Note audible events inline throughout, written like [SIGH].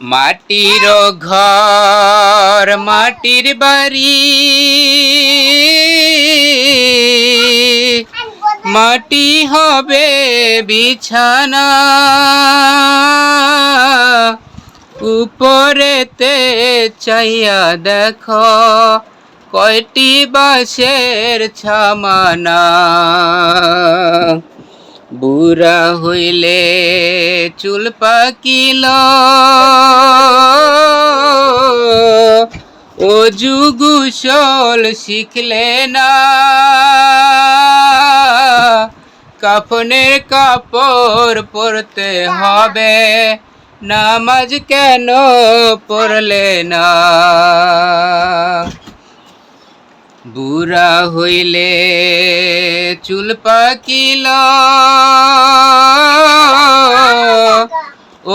মাটির ঘর মাটির বাড়ি। মাটি হবে বিছানা। উপরেতে চাইয়া দেখ কয়টি বাঁশের ছামানা। বুড়া হইলে চুল পাকিল। ও যুগুসল শিখলে না। কাফনের কাপড় পরতে হবে, নামাজ কেন পড়লে না? বুড়া হইলে চুল পাকিল।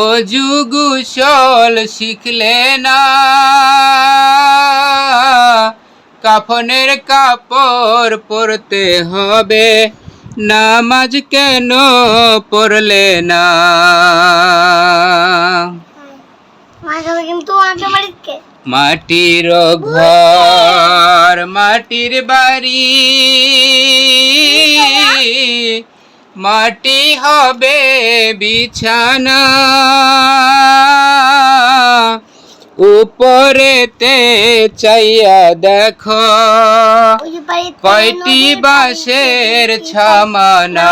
ও যুগুসল শিখলে না। কাফনের কাপড় পরতে হবে, নামাজ কেন পড়লে না? কিন্তু মাটির ঘর মাটির বাড়ি। মাটি হবে বিছানা। উপরেতে চাইয়া দেখো। কয়টি বাঁশের ছামানা।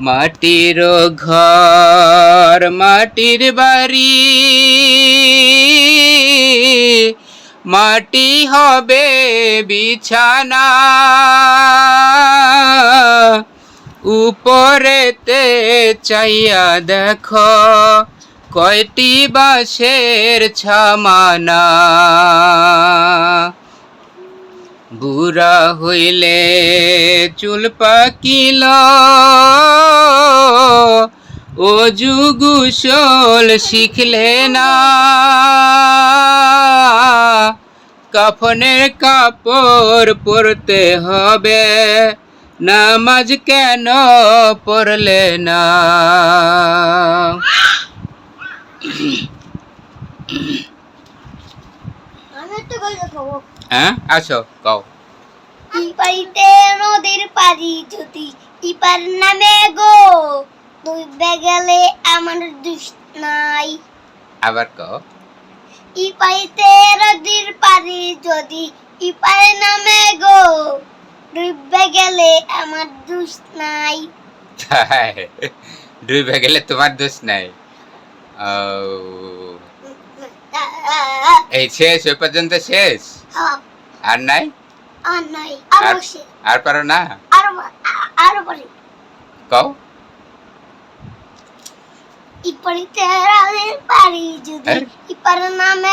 মাটির ঘর মাটির বাড়ি। মাটি হবে বিছানা। উপরেতে চাইয়া দেখো কয়টি বাঁশের ছামানা। বুড়া হইলে চুল পাকিল। ও যুগুসল শিখলে না। কাফনের কাপড় পরতে হবে, নামাজ কেন পড়লে না? হ্যাঁ? আসো কও। বাড়িতে নদীর পাড়ি যদি ইপার নামে গো ডুবে গেলে আমার দুষ নাই। আবার কও। ই বাড়িতে নদীর পাড়ি যদি ইপার নামে গো ডুবে গেলে আমার দুষ নাই। তাই? ডুবে গেলে তোমার দোষ নাই। [LAUGHS] এই শেষ ওই পর্যন্ত শেষ? আর নাই? আর নাই। আর আরও পারো না? আর আর বলি পারি কও। ই বাড়িতে পারি যদি ইপর ইপার নামে